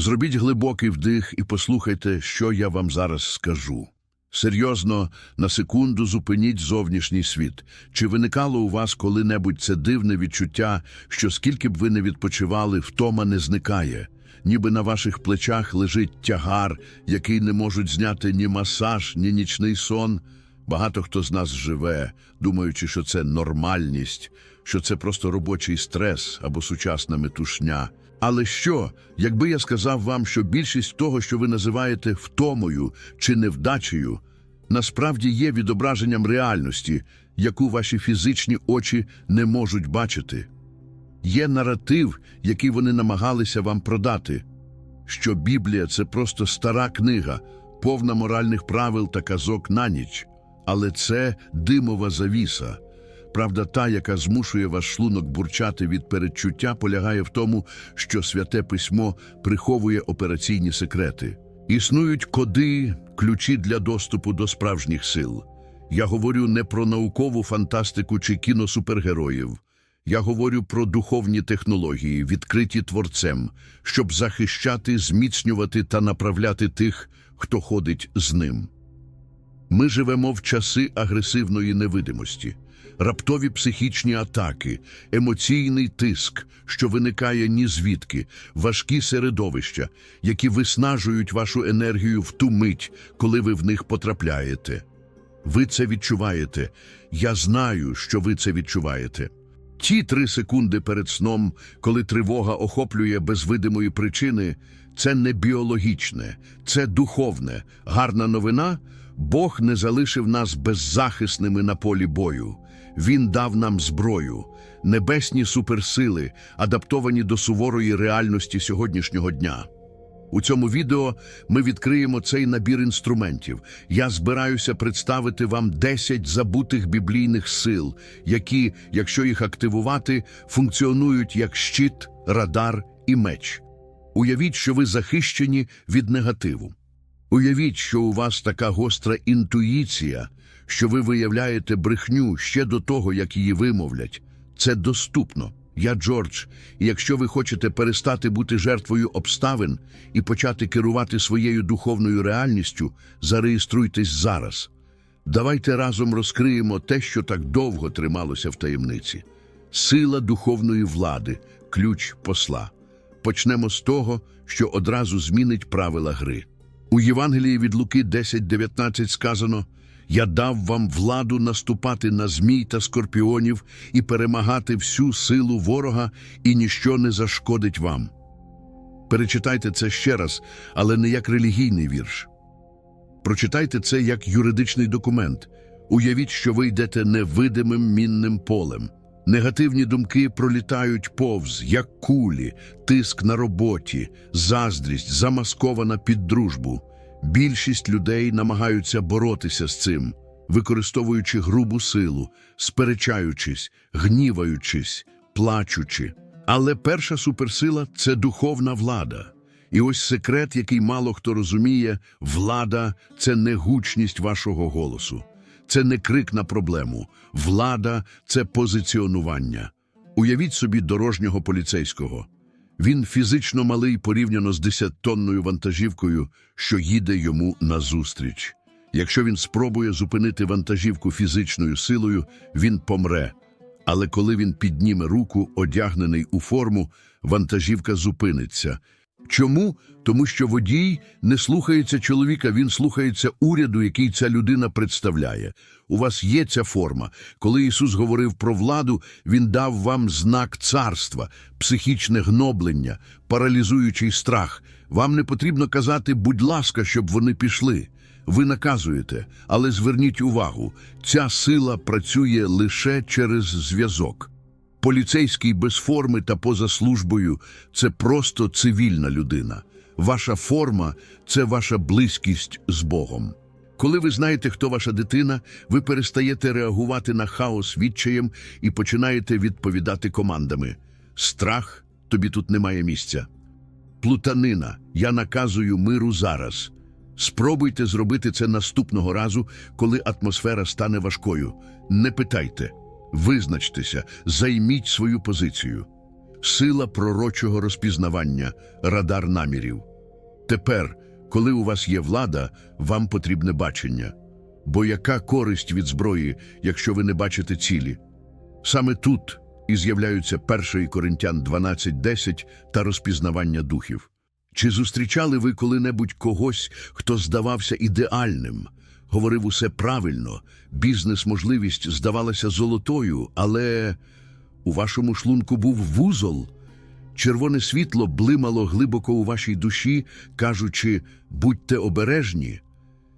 Зробіть глибокий вдих і послухайте, що я вам зараз скажу. Серйозно, на секунду зупиніть зовнішній світ. Чи виникало у вас коли-небудь це дивне відчуття, що скільки б ви не відпочивали, втома не зникає? Ніби на ваших плечах лежить тягар, який не можуть зняти ні масаж, ні нічний сон? Багато хто з нас живе, думаючи, що це нормальність, що це просто робочий стрес або сучасна метушня. Але що, якби я сказав вам, що більшість того, що ви називаєте втомою чи невдачею, насправді є відображенням реальності, яку ваші фізичні очі не можуть бачити? Є наратив, який вони намагалися вам продати, що Біблія це просто стара книга, повна моральних правил та казок на ніч, але це димова завіса. Правда, та, яка змушує ваш шлунок бурчати від передчуття, полягає в тому, що святе письмо приховує операційні секрети. Існують коди, ключі для доступу до справжніх сил. Я говорю не про наукову фантастику чи кіносупергероїв. Я говорю про духовні технології, відкриті творцем, щоб захищати, зміцнювати та направляти тих, хто ходить з ним. Ми живемо в часи агресивної невидимості, раптові психічні атаки, емоційний тиск, що виникає ні звідки, важкі середовища, які виснажують вашу енергію в ту мить, коли ви в них потрапляєте. Ви це відчуваєте. Я знаю, що ви це відчуваєте. Ті три секунди перед сном, коли тривога охоплює без видимої причини, це не біологічне, це духовне. Гарна новина Бог не залишив нас беззахисними на полі бою. Він дав нам зброю, небесні суперсили, адаптовані до суворої реальності сьогоднішнього дня. У цьому відео ми відкриємо цей набір інструментів. Я збираюся представити вам 10 забутих біблійних сил, які, якщо їх активувати, функціонують як щит, радар і меч. Уявіть, що ви захищені від негативу. Уявіть, що у вас така гостра інтуїція, що ви виявляєте брехню ще до того, як її вимовлять. Це доступно. Я Джордж, і якщо ви хочете перестати бути жертвою обставин і почати керувати своєю духовною реальністю, зареєструйтесь зараз. Давайте разом розкриємо те, що так довго трималося в таємниці. Сила духовної влади, ключ посла. Почнемо з того, що одразу змінить правила гри. У Євангелії від Луки 10.19 сказано «Я дав вам владу наступати на змій та скорпіонів і перемагати всю силу ворога, і ніщо не зашкодить вам». Перечитайте це ще раз, але не як релігійний вірш. Прочитайте це як юридичний документ. Уявіть, що ви йдете невидимим мінним полем. Негативні думки пролітають повз, як кулі, тиск на роботі, заздрість, замаскована під дружбу. Більшість людей намагаються боротися з цим, використовуючи грубу силу, сперечаючись, гніваючись, плачучи. Але перша суперсила це духовна влада. І ось секрет, який мало хто розуміє, влада це не гучність вашого голосу. Це не крик на проблему. Влада це позиціонування. Уявіть собі дорожнього поліцейського. Він фізично малий порівняно з десяттонною вантажівкою, що їде йому назустріч. Якщо він спробує зупинити вантажівку фізичною силою, він помре. Але коли він підніме руку, одягнений у форму, вантажівка зупиниться. Чому? Тому що водій не слухається чоловіка, він слухається уряду, який ця людина представляє. У вас є ця форма. Коли Ісус говорив про владу, Він дав вам знак царства, психічне гноблення, паралізуючий страх. Вам не потрібно казати, будь ласка, щоб вони пішли. Ви наказуєте, але зверніть увагу, ця сила працює лише через зв'язок. Поліцейський без форми та поза службою це просто цивільна людина. Ваша форма це ваша близькість з Богом. Коли ви знаєте, хто ваша дитина, ви перестаєте реагувати на хаос відчаєм і починаєте відповідати командами. Страх тобі тут немає місця. Плутанина, я наказую миру зараз. Спробуйте зробити це наступного разу, коли атмосфера стане важкою. Не питайте. Визначтеся, займіть свою позицію. Сила пророчого розпізнавання, радар намірів. Тепер, коли у вас є влада, вам потрібне бачення. Бо яка користь від зброї, якщо ви не бачите цілі? Саме тут і з'являються 1 Коринтян 12.10 та розпізнавання духів. Чи зустрічали ви коли-небудь когось, хто здавався ідеальним, говорив усе правильно, бізнес-можливість здавалася золотою, але у вашому шлунку був вузол? Червоне світло блимало глибоко у вашій душі, кажучи «будьте обережні».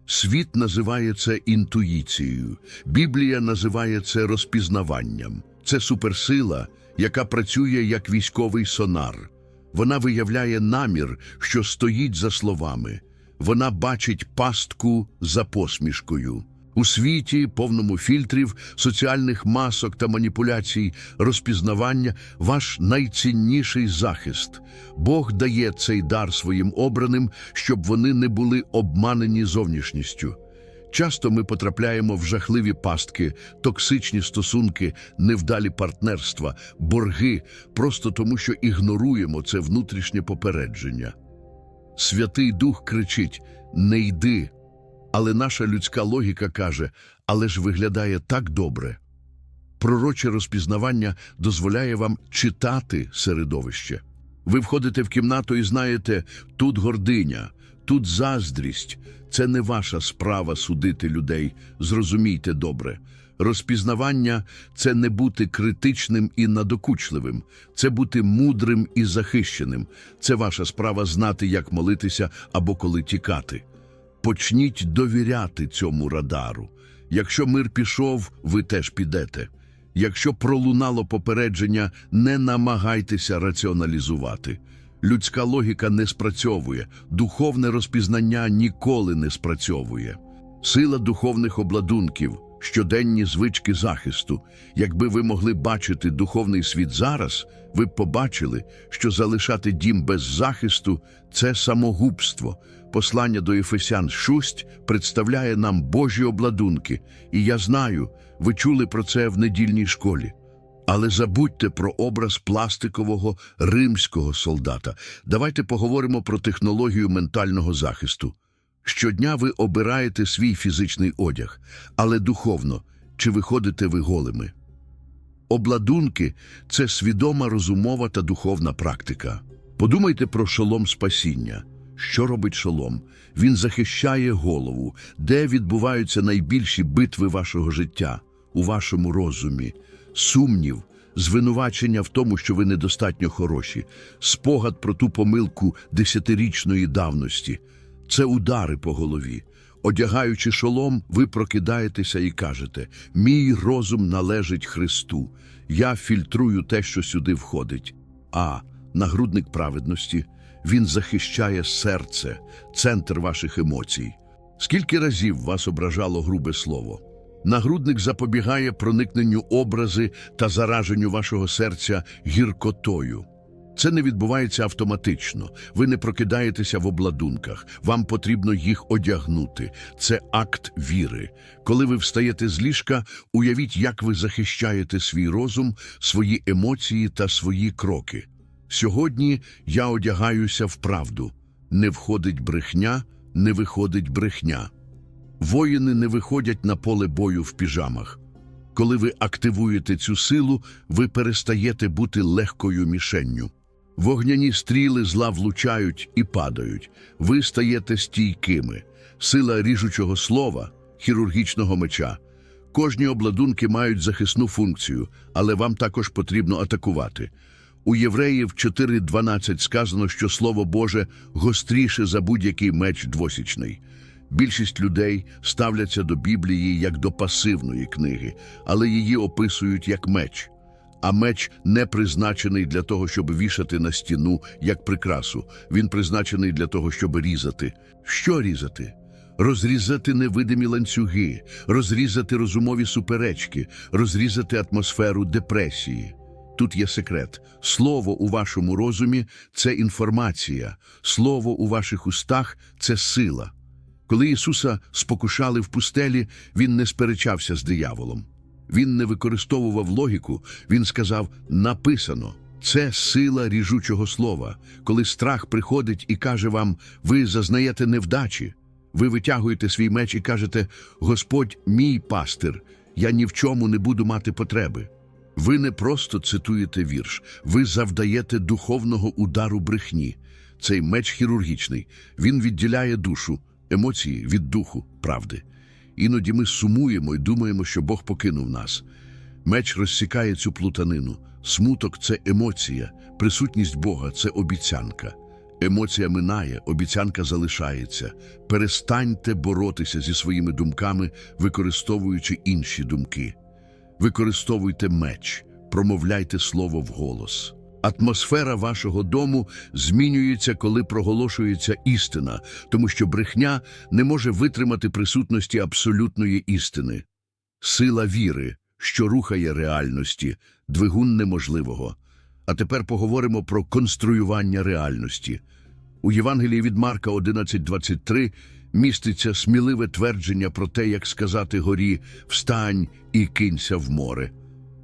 Світ називає це інтуїцією, Біблія називає це розпізнаванням. Це суперсила, яка працює як військовий сонар. Вона виявляє намір, що стоїть за словами. Вона бачить пастку за посмішкою. У світі, повному фільтрів, соціальних масок та маніпуляцій, розпізнавання – ваш найцінніший захист. Бог дає цей дар своїм обраним, щоб вони не були обманені зовнішністю. Часто ми потрапляємо в жахливі пастки, токсичні стосунки, невдалі партнерства, борги, просто тому що ігноруємо це внутрішнє попередження. Святий Дух кричить «Не йди», але наша людська логіка каже «Але ж виглядає так добре». Пророче розпізнавання дозволяє вам читати середовище. Ви входите в кімнату і знаєте, тут гординя, тут заздрість. Це не ваша справа судити людей, зрозумійте добре. Розпізнавання – це не бути критичним і надокучливим, це бути мудрим і захищеним. Це ваша справа знати, як молитися або коли тікати. Почніть довіряти цьому радару. Якщо мир пішов, ви теж підете. Якщо пролунало попередження, не намагайтеся раціоналізувати. Людська логіка не спрацьовує, духовне розпізнання ніколи не спрацьовує. Сила духовних обладунків, щоденні звички захисту. Якби ви могли бачити духовний світ зараз, ви б побачили, що залишати дім без захисту це самогубство. Послання до Ефесян 6 представляє нам Божі обладунки, і я знаю, ви чули про це в недільній школі. Але забудьте про образ пластикового римського солдата. Давайте поговоримо про технологію ментального захисту. Щодня ви обираєте свій фізичний одяг, але духовно, чи виходите ви голими? Обладунки – це свідома розумова та духовна практика. Подумайте про шолом спасіння. Що робить шолом? Він захищає голову, де відбуваються найбільші битви вашого життя, у вашому розумі. Сумнів, звинувачення в тому, що ви недостатньо хороші, спогад про ту помилку десятирічної давності. Це удари по голові. Одягаючи шолом, ви прокидаєтеся і кажете: Мій розум належить Христу. Я фільтрую те, що сюди входить. А нагрудник праведності він захищає серце, центр ваших емоцій. Скільки разів вас ображало грубе слово? Нагрудник запобігає проникненню образи та зараженню вашого серця гіркотою. Це не відбувається автоматично. Ви не прокидаєтеся в обладунках. Вам потрібно їх одягнути. Це акт віри. Коли ви встаєте з ліжка, уявіть, як ви захищаєте свій розум, свої емоції та свої кроки. Сьогодні я одягаюся в правду. Не входить брехня, не виходить брехня. Воїни не виходять на поле бою в піжамах. Коли ви активуєте цю силу, ви перестаєте бути легкою мішенню. Вогняні стріли зла влучають і падають. Ви стаєте стійкими. Сила ріжучого слова, хірургічного меча. Кожні обладунки мають захисну функцію, але вам також потрібно атакувати. У Євреїв 4.12 сказано, що Слово Боже гостріше за будь-який меч двосічний. Більшість людей ставляться до Біблії як до пасивної книги, але її описують як меч. А меч не призначений для того, щоб вішати на стіну як прикрасу. Він призначений для того, щоб різати. Що різати? Розрізати невидимі ланцюги, розрізати розумові суперечки, розрізати атмосферу депресії. Тут є секрет. Слово у вашому розумі це інформація, слово у ваших устах це сила. Коли Ісуса спокушали в пустелі, Він не сперечався з дияволом. Він не використовував логіку, він сказав «написано». Це сила ріжучого слова, коли страх приходить і каже вам, ви зазнаєте невдачі. Ви витягуєте свій меч і кажете, Господь мій пастир, я ні в чому не буду мати потреби. Ви не просто цитуєте вірш, ви завдаєте духовного удару брехні. Цей меч хірургічний, він відділяє душу, емоції від духу, правди. Іноді ми сумуємо і думаємо, що Бог покинув нас. Меч розсікає цю плутанину. Смуток це емоція, присутність Бога це обіцянка. Емоція минає, обіцянка залишається. Перестаньте боротися зі своїми думками, використовуючи інші думки. Використовуйте меч, промовляйте слово вголос. Атмосфера вашого дому змінюється, коли проголошується істина, тому що брехня не може витримати присутності абсолютної істини. Сила віри, що рухає реальності, двигун неможливого. А тепер поговоримо про конструювання реальності. У Євангелії від Марка 11.23 міститься сміливе твердження про те, як сказати горі «Встань і кинься в море».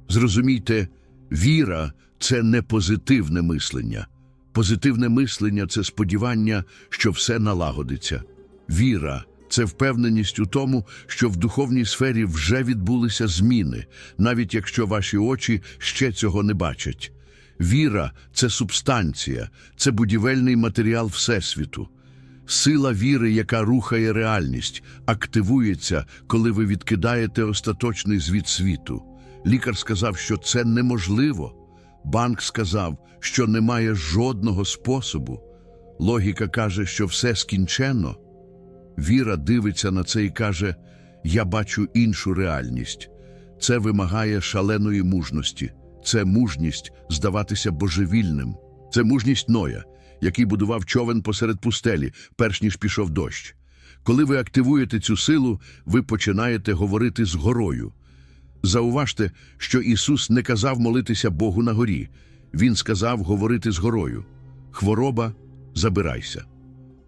Зрозумійте, віра – це не позитивне мислення. Позитивне мислення – це сподівання, що все налагодиться. Віра – це впевненість у тому, що в духовній сфері вже відбулися зміни, навіть якщо ваші очі ще цього не бачать. Віра – це субстанція, це будівельний матеріал Всесвіту. Сила віри, яка рухає реальність, активується, коли ви відкидаєте остаточний звіт світу. Лікар сказав, що це неможливо. Банк сказав, що немає жодного способу. Логіка каже, що все скінчено. Віра дивиться на це і каже: Я бачу іншу реальність. Це вимагає шаленої мужності. Це мужність здаватися божевільним. Це мужність Ноя, який будував човен посеред пустелі, перш ніж пішов дощ. Коли ви активуєте цю силу, ви починаєте говорити з горою. Зауважте, що Ісус не казав молитися Богу на горі. Він сказав говорити з горою. Хвороба забирайся.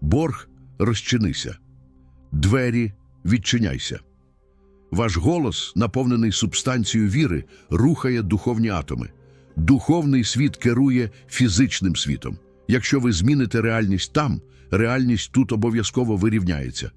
Борг розчинися. Двері відчиняйся. Ваш голос, наповнений субстанцією віри, рухає духовні атоми. Духовний світ керує фізичним світом. Якщо ви зміните реальність там, реальність тут обов'язково вирівняється.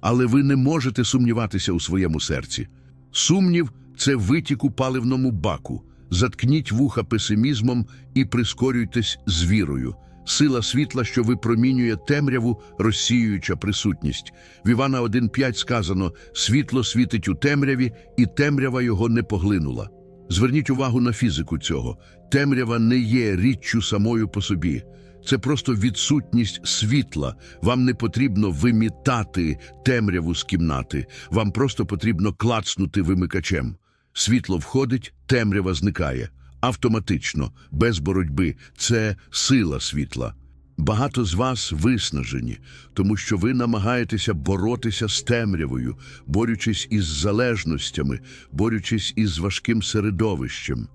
Але ви не можете сумніватися у своєму серці. Сумнів це витік у паливному баку. Заткніть вуха песимізмом і прискорюйтесь з вірою. Сила світла, що випромінює темряву, розсіююча присутність. В Івана 1.5 сказано «Світло світить у темряві, і темрява його не поглинула». Зверніть увагу на фізику цього. Темрява не є річчю самою по собі. Це просто відсутність світла. Вам не потрібно вимітати темряву з кімнати. Вам просто потрібно клацнути вимикачем. Світло входить, темрява зникає. Автоматично, без боротьби. Це сила світла. Багато з вас виснажені, тому що ви намагаєтеся боротися з темрявою, борючись із залежностями, борючись із важким середовищем.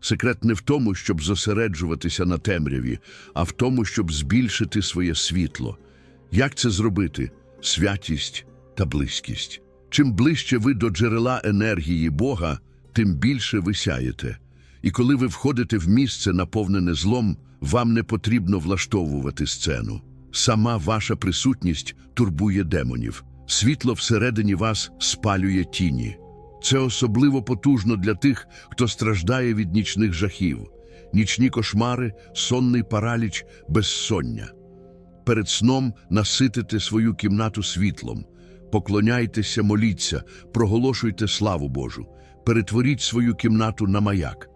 Секрет не в тому, щоб зосереджуватися на темряві, а в тому, щоб збільшити своє світло. Як це зробити? Святість та близькість. Чим ближче ви до джерела енергії Бога, тим більше ви сяєте. І коли ви входите в місце, наповнене злом, вам не потрібно влаштовувати сцену. Сама ваша присутність турбує демонів. Світло всередині вас спалює тіні. Це особливо потужно для тих, хто страждає від нічних жахів, нічні кошмари, сонний параліч, безсоння. Перед сном наситите свою кімнату світлом, поклоняйтеся, моліться, проголошуйте славу Божу, перетворіть свою кімнату на маяк.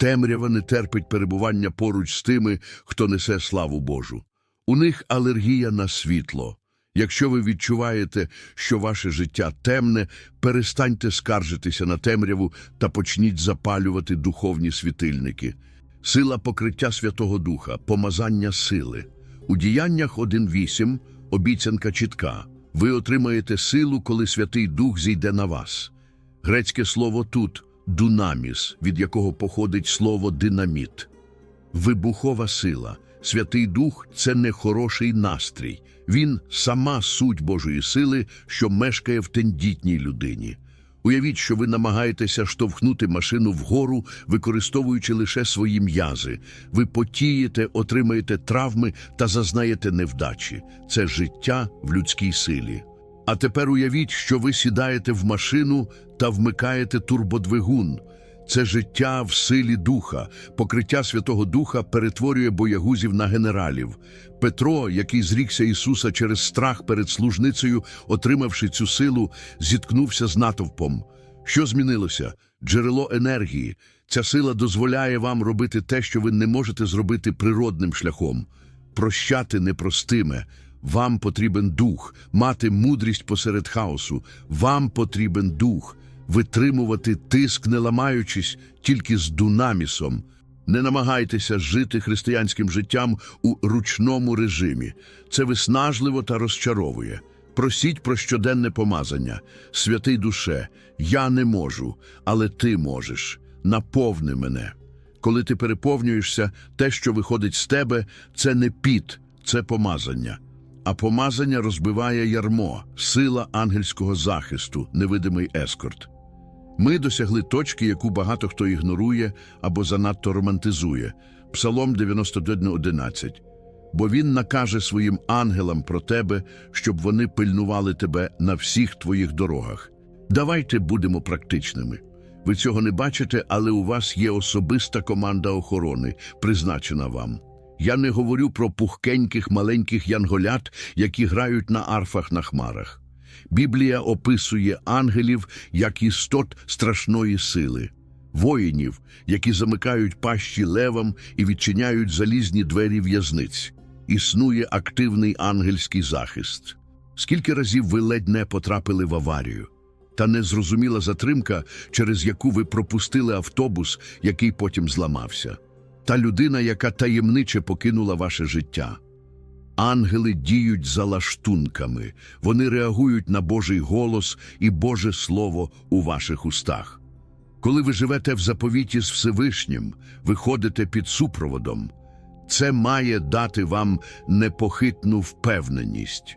Темрява не терпить перебування поруч з тими, хто несе славу Божу. У них алергія на світло. Якщо ви відчуваєте, що ваше життя темне, перестаньте скаржитися на темряву та почніть запалювати духовні світильники. Сила покриття Святого Духа, помазання сили. У діяннях 1.8 обіцянка чітка. Ви отримаєте силу, коли Святий Дух зійде на вас. Грецьке слово тут дунаміс, від якого походить слово динаміт. Вибухова сила. Святий Дух це не хороший настрій. Він сама суть Божої сили, що мешкає в тендітній людині. Уявіть, що ви намагаєтеся штовхнути машину вгору, використовуючи лише свої м'язи. Ви потієте, отримаєте травми та зазнаєте невдачі. Це життя в людській силі. А тепер уявіть, що ви сідаєте в машину та вмикаєте турбодвигун. Це життя в силі духа. Покриття Святого Духа перетворює боягузів на генералів. Петро, який зрікся Ісуса через страх перед служницею, отримавши цю силу, зіткнувся з натовпом. Що змінилося? Джерело енергії. Ця сила дозволяє вам робити те, що ви не можете зробити природним шляхом. Прощати непростиме. Вам потрібен дух, мати мудрість посеред хаосу. Вам потрібен дух, витримувати тиск, не ламаючись, тільки з дунамісом. Не намагайтеся жити християнським життям у ручному режимі. Це виснажливо та розчаровує. Просіть про щоденне помазання. Святий душе, я не можу, але ти можеш. Наповни мене. Коли ти переповнюєшся, те, що виходить з тебе, це не піт, це помазання. А помазання розбиває ярмо, сила ангельського захисту, невидимий ескорт. Ми досягли точки, яку багато хто ігнорує або занадто романтизує. Псалом 91.11. Бо він накаже своїм ангелам про тебе, щоб вони пильнували тебе на всіх твоїх дорогах. Давайте будемо практичними. Ви цього не бачите, але у вас є особиста команда охорони, призначена вам. Я не говорю про пухкеньких маленьких янголят, які грають на арфах на хмарах. Біблія описує ангелів як істот страшної сили, воїнів, які замикають пащі левам і відчиняють залізні двері в'язниць. Існує активний ангельський захист. Скільки разів ви ледь не потрапили в аварію? Та незрозуміла затримка, через яку ви пропустили автобус, який потім зламався. Та людина, яка таємниче покинула ваше життя. Ангели діють за лаштунками, вони реагують на Божий голос і Боже Слово у ваших устах. Коли ви живете в заповіті з Всевишнім, ви ходите під супроводом. Це має дати вам непохитну впевненість.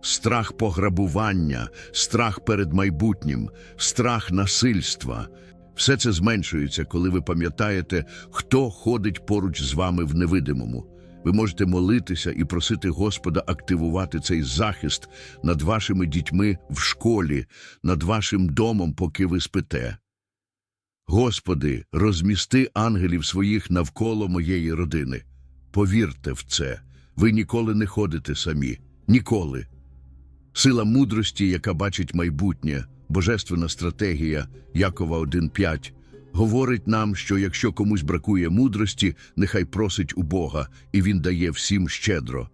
Страх пограбування, страх перед майбутнім, страх насильства все це зменшується, коли ви пам'ятаєте, хто ходить поруч з вами в невидимому. Ви можете молитися і просити Господа активувати цей захист над вашими дітьми в школі, над вашим домом, поки ви спите. Господи, розмісти ангелів своїх навколо моєї родини. Повірте в це, ви ніколи не ходите самі. Ніколи. Сила мудрості, яка бачить майбутнє, божественна стратегія Якова 1.5, говорить нам, що якщо комусь бракує мудрості, нехай просить у Бога, і Він дає всім щедро.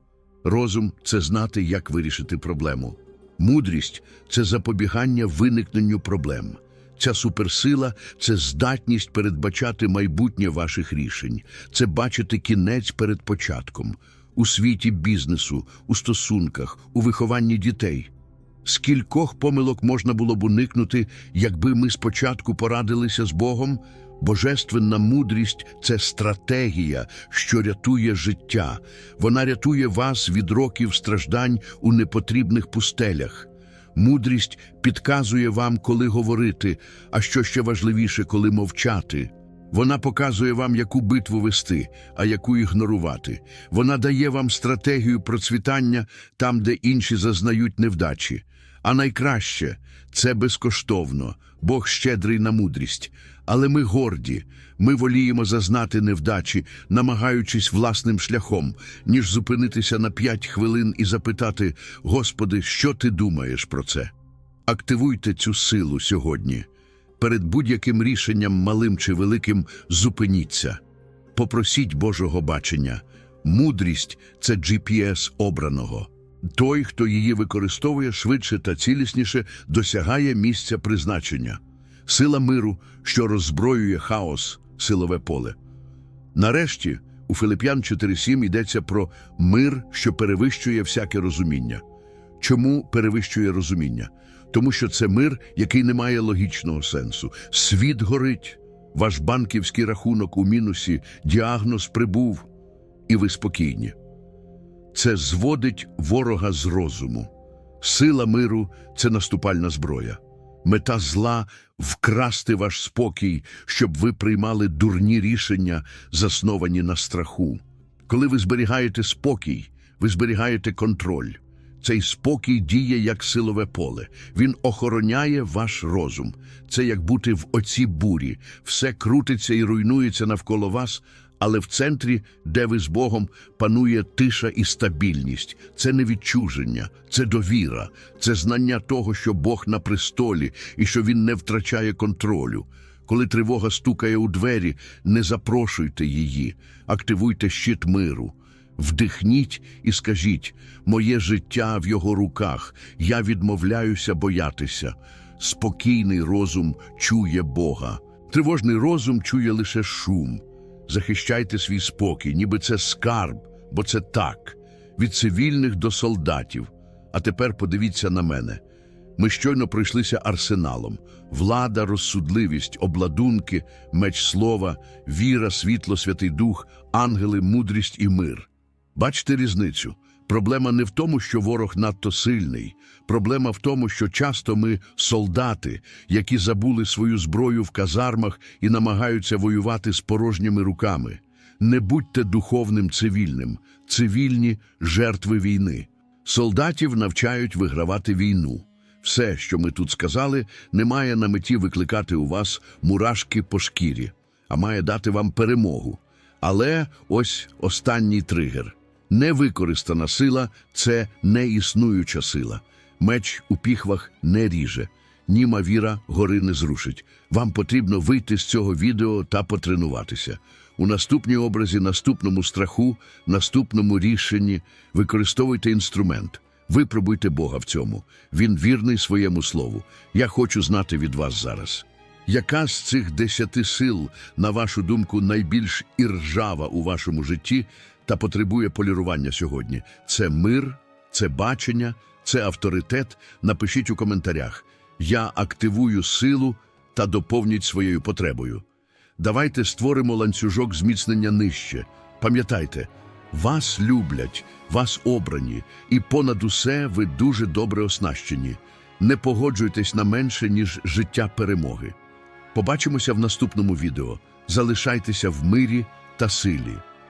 Розум це знати, як вирішити проблему. Мудрість це запобігання виникненню проблем. Ця суперсила це здатність передбачати майбутнє ваших рішень, це бачити кінець перед початком у світі бізнесу, у стосунках, у вихованні дітей. Скількох помилок можна було б уникнути, якби ми спочатку порадилися з Богом? Божественна мудрість це стратегія, що рятує життя. Вона рятує вас від років страждань у непотрібних пустелях. Мудрість підказує вам, коли говорити, а що ще важливіше, коли мовчати. Вона показує вам, яку битву вести, а яку ігнорувати. Вона дає вам стратегію процвітання там, де інші зазнають невдачі. А найкраще це безкоштовно, Бог щедрий на мудрість. Але ми горді, ми воліємо зазнати невдачі, намагаючись власним шляхом, ніж зупинитися на п'ять хвилин і запитати: Господи, що ти думаєш про це? Активуйте цю силу сьогодні. Перед будь-яким рішенням, малим чи великим, зупиніться. Попросіть Божого бачення. Мудрість це GPS обраного. Той, хто її використовує швидше та цілісніше, досягає місця призначення. Сила миру, що роззброює хаос, силове поле. Нарешті, у Филип'ян 4.7 йдеться про мир, що перевищує всяке розуміння. Чому перевищує розуміння? Тому що це мир, який не має логічного сенсу. Світ горить, ваш банківський рахунок у мінусі, діагноз прибув, і ви спокійні. Це зводить ворога з розуму. Сила миру це наступальна зброя. Мета зла вкрасти ваш спокій, щоб ви приймали дурні рішення, засновані на страху. Коли ви зберігаєте спокій, ви зберігаєте контроль. Цей спокій діє як силове поле. Він охороняє ваш розум. Це як бути в оці бурі. Все крутиться і руйнується навколо вас, але в центрі, де ви з Богом, панує тиша і стабільність. Це не відчуження, це довіра, це знання того, що Бог на престолі і що Він не втрачає контролю. Коли тривога стукає у двері, не запрошуйте її, активуйте щит миру. Вдихніть і скажіть: моє життя в його руках, я відмовляюся боятися. Спокійний розум чує Бога. Тривожний розум чує лише шум. Захищайте свій спокій, ніби це скарб, бо це так, від цивільних до солдатів. А тепер подивіться на мене. Ми щойно пройшлися арсеналом: влада, розсудливість, обладунки, меч слова, віра, світло, святий дух, ангели, мудрість і мир. Бачите різницю? Проблема не в тому, що ворог надто сильний. Проблема в тому, що часто ми солдати, які забули свою зброю в казармах і намагаються воювати з порожніми руками. Не будьте духовним цивільним, цивільні жертви війни. Солдатів навчають вигравати війну. Все, що ми тут сказали, не має на меті викликати у вас мурашки по шкірі, а має дати вам перемогу. Але ось останній тригер. Невикористана сила це неіснуюча сила. Меч у піхвах не ріже. Німа віра гори не зрушить. Вам потрібно вийти з цього відео та потренуватися. У наступній образі, наступному страху, наступному рішенні використовуйте інструмент. Випробуйте Бога в цьому. Він вірний своєму слову. Я хочу знати від вас зараз. Яка з цих десяти сил, на вашу думку, найбільш іржава у вашому житті та потребує полірування сьогодні? Це мир, це бачення, це авторитет? Напишіть у коментарях. Я активую силу та доповніть своєю потребою. Давайте створимо ланцюжок зміцнення нижче. Пам'ятайте, вас люблять, вас обрані, і понад усе ви дуже добре оснащені. Не погоджуйтесь на менше, ніж життя перемоги. Побачимося в наступному відео. Залишайтеся в мирі та силі.